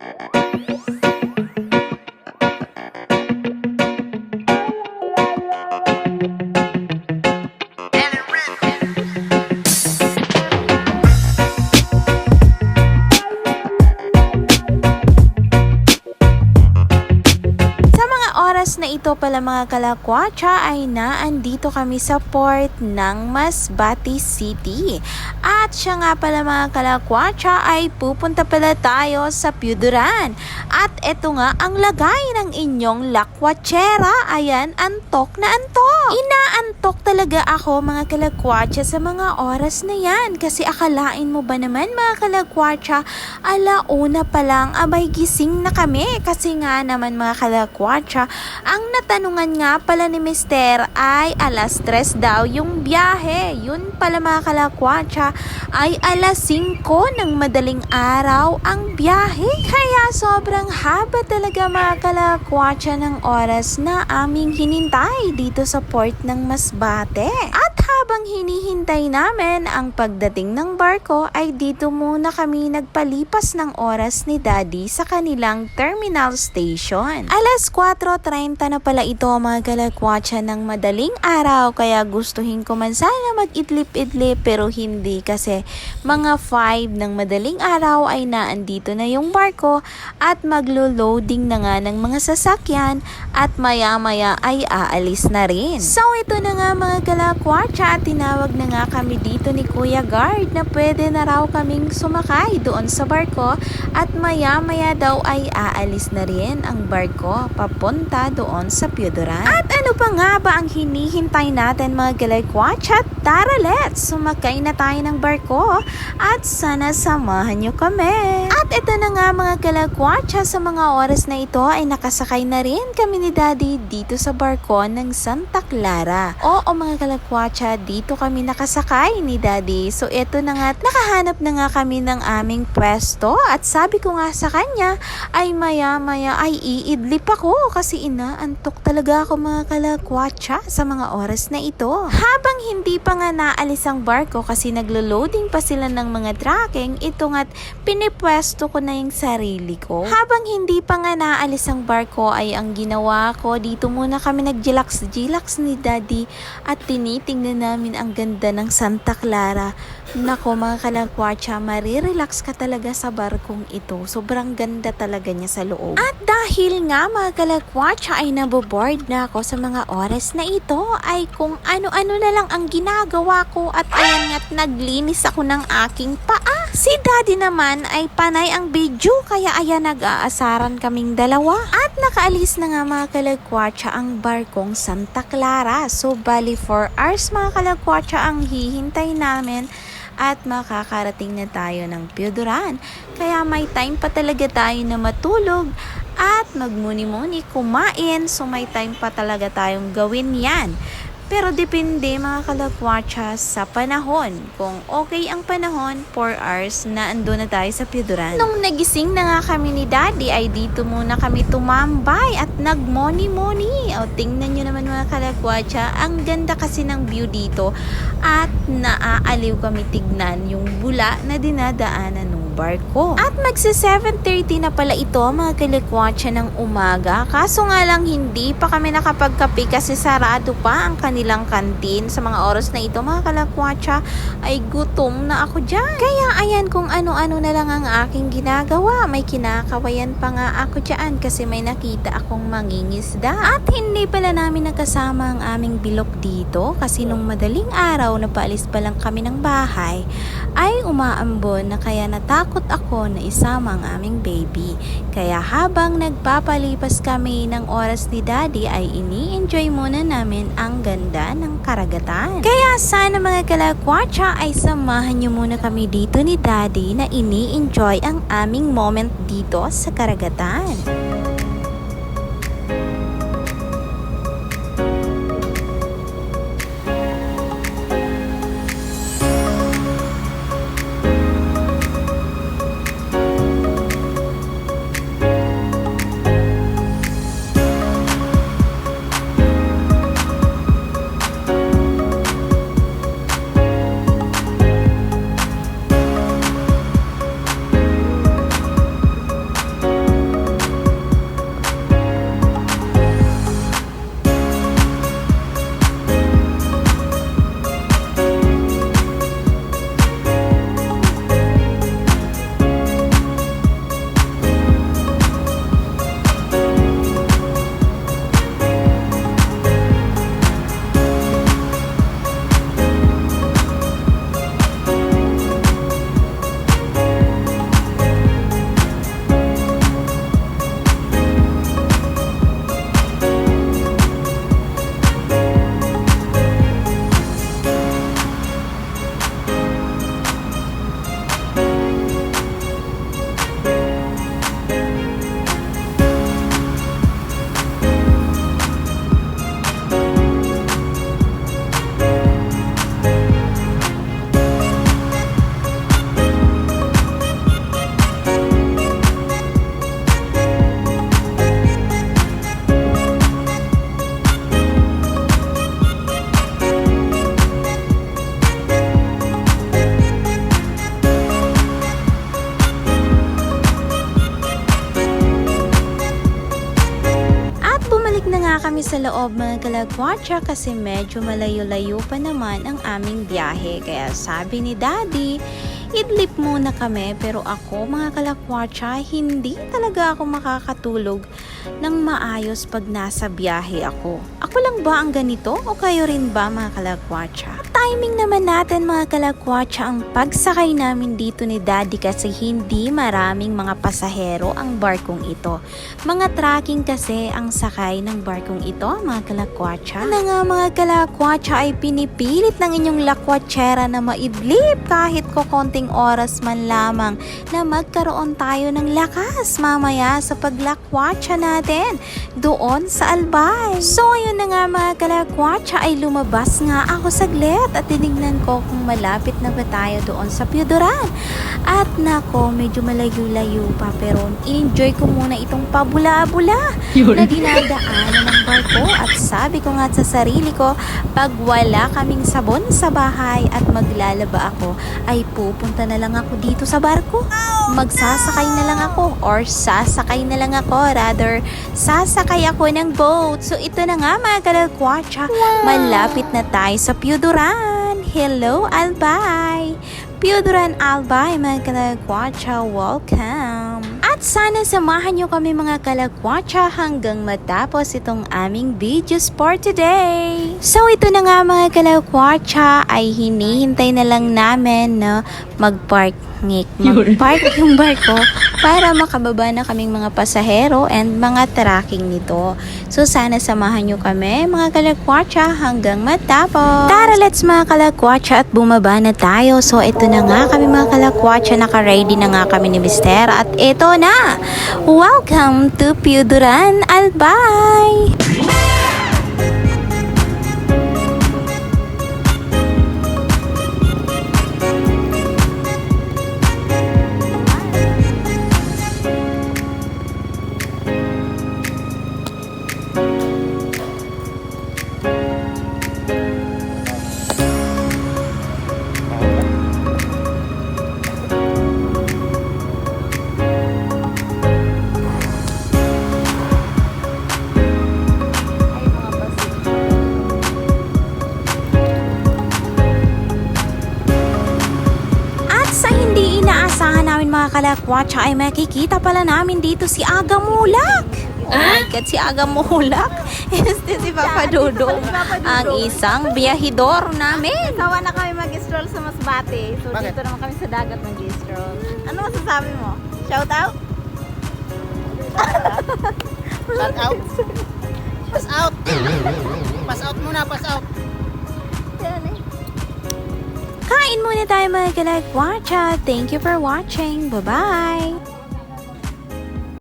Sa oras na ito pala mga kalakwatsa ay naandito kami sa port ng Masbate City. At siya nga pala mga kalakwatsa ay pupunta pala tayo sa Pyuduran. At eto nga ang lagay ng inyong lakwatsera. Ayan, antok na antok. Inaantok talaga ako mga kalakwatsa sa mga oras na yan. Kasi akalain mo ba naman mga kalakwatsa, alauna pa lang abay gising na kami. Kasi nga naman mga kalakwatsa, ang natanungan nga pala ni Mister ay alas 3 daw yung biyahe. Yun pala mga kalakwatsa ay alas 5 ng madaling araw ang biyahe. Kaya sobrang haba talaga mga kalakwatsa ng oras na aming hinintay dito sa port ng Masbate. At habang hinihintay namin ang pagdating ng barko ay dito muna kami nagpalipas ng oras ni Daddy sa kanilang terminal station. Alas 4.30 na pala ito mga kalakwatsa ng madaling araw kaya gustuhin ko man sana mag-idlip-idlip pero hindi kasi mga 5 ng madaling araw ay naandito na yung barko at maglo-loading na nga ng mga sasakyan at maya-maya ay aalis na rin. So ito na nga mga kalakwatsa at tinawag na nga kami dito ni Kuya Guard na pwede na raw kaming sumakay doon sa barko at maya-maya daw ay aalis na rin ang barko papunta doon sa Pyudoran. At ano pa nga ba ang hinihintay natin mga kalakwatsa? Tara let's! Sumakay na tayo ng barko at sana samahan nyo kami. At ito na nga mga kalakwatsa sa mga oras na ito ay nakasakay na rin kami ni Daddy dito sa barko ng Santa Clara. Oo mga kalakwatsa, dito kami nakasakay ni Daddy. So ito na nga, nakahanap na nga kami ng aming pwesto at sabi ko nga sa kanya ay maya maya ay iidlip ako kasi inaantok talaga ako mga kalakwatsa sa mga oras na ito. Habang hindi pa nga naalis ang barko kasi naglo-loading pa sila ng mga tracking, ito nga't pinipwesto ko na yung sarili ko. Habang hindi pa nga naalis ang barko ay ang ginawa ko, dito muna kami nag-jilax-jilax ni Daddy at tinitingnan namin ang ganda ng Santa Clara. Nako mga kalakwatsa, marirelax ka talaga sa barkong ito. Sobrang ganda talaga niya sa loob. At dahil nga mga kalakwatsa ay naboboard na ako sa mga oras na ito, ay kung ano-ano na lang ang ginagawa ko at ayan nga't naglinis ako ng aking paa. Si daddy naman ay panay ang video kaya ayan nag-aasaran kaming dalawa. At nakaalis na nga mga kalakwatsa ang barkong Santa Clara. So bali 4 hours mga kalakwatsa ang hihintay namin at makakarating na tayo ng Pyuduran. Kaya may time pa talaga tayo na matulog at magmuni-muni, kumain. So may time pa talaga tayong gawin yan. Pero depende mga kalakwatsa sa panahon. Kung okay ang panahon, 4 hours na ando na tayo sa Pyuduran. Nung nagising na nga kami ni Daddy, ay dito muna kami tumambay at nagmoni-moni. O tingnan nyo naman mga kalakwatsa, ang ganda kasi ng view dito. At naaaliw kami tignan yung bula na dinadaanan barko. At magsa 7.30 na pala ito mga kalakwatsa ng umaga. Kaso nga lang hindi pa kami nakapagkape kasi sarado pa ang kanilang kantin. Sa mga oras na ito mga kalakwatsa ay gutom na ako dyan. Kaya ayan kung ano-ano na lang ang aking ginagawa. May kinakawayan pa nga ako dyan kasi may nakita akong mangingisda. At hindi pala namin nakasama ang aming bilok dito kasi nung madaling araw na paalis pa lang kami ng bahay ay umaambon na kaya natakot ako na isama ang aming baby. Kaya habang nagpapalipas kami ng oras ni daddy ay ini-enjoy muna namin ang ganda ng karagatan. Kaya sana mga kalakwatsa ay samahan niyo muna kami dito ni daddy na ini-enjoy ang aming moment dito sa karagatan. Kami sa loob mga kalagwatsa kasi medyo malayo-layo pa naman ang aming biyahe. Kaya sabi ni Daddy, idlip muna kami pero ako mga kalakwatsa, hindi talaga ako makakatulog ng maayos pag nasa biyahe ako. Ako lang ba ang ganito o kayo rin ba mga kalakwatsa? Timing naman natin mga kalakwatsa ang pagsakay namin dito ni Daddy kasi hindi maraming mga pasahero ang barkong ito. Mga tracking kasi ang sakay ng barkong ito mga kalakwatsa. Na nga mga kalakwatsa ay pinipilit ng inyong lakwatsera na maidlip kahit ko konting oras man lamang na magkaroon tayo ng lakas mamaya sa paglakwatsa natin doon sa Albay. So ayun na nga mga kalakwatsa ay lumabas nga ako saglit at tinignan ko kung malapit na ba tayo doon sa Piodoran. At nako, medyo malayo-layo pa pero in-enjoy ko muna itong pabula-bula na dinadaanan ng barko at sabi ko nga sa sarili ko, pag wala kaming sabon sa bahay at maglalaba ako, ay pupunta na lang ako dito sa barko. Magsasakay na lang ako or sasakay na lang ako, rather sasakay ako ng boat. So ito na nga mga kalagwatsa, malapit na tayo sa Pioduran. Hello Albay! Pioduran Albay mga kalagwatsa, welcome! At sana samahan nyo kami mga kalagwatsa hanggang matapos itong aming videos for today. So ito na nga mga kalagwatsa ay hinihintay na lang namin na mag-park ngik, mag-park yung barko para makababa na kaming mga pasahero and mga tracking nito. So sana samahan nyo kami mga kalagwatsa hanggang matapos. Tara let's mga kalagwatsa at bumaba na tayo. So ito na nga kami mga kalagwatsa, naka-ready na nga kami ni Mister at ito na! Welcome to Pioduran Albay! Inaasahan namin mga kalakwatsa ay makikita pala namin dito si Aga Mulak. Oh my God, si Aga Mulak. Este si Papa Dudong, ang isang biyahidor namin. Sawa na kami mag-stroll sa Masbate. So Bakit? dito naman kami sa dagat mag-stroll. Ano masasabi mo? Shout out? Shout out. Pass out. Pass out muna, pass out. Kain muna tayo mga kalakwatsa. Thank you for watching. Bye-bye!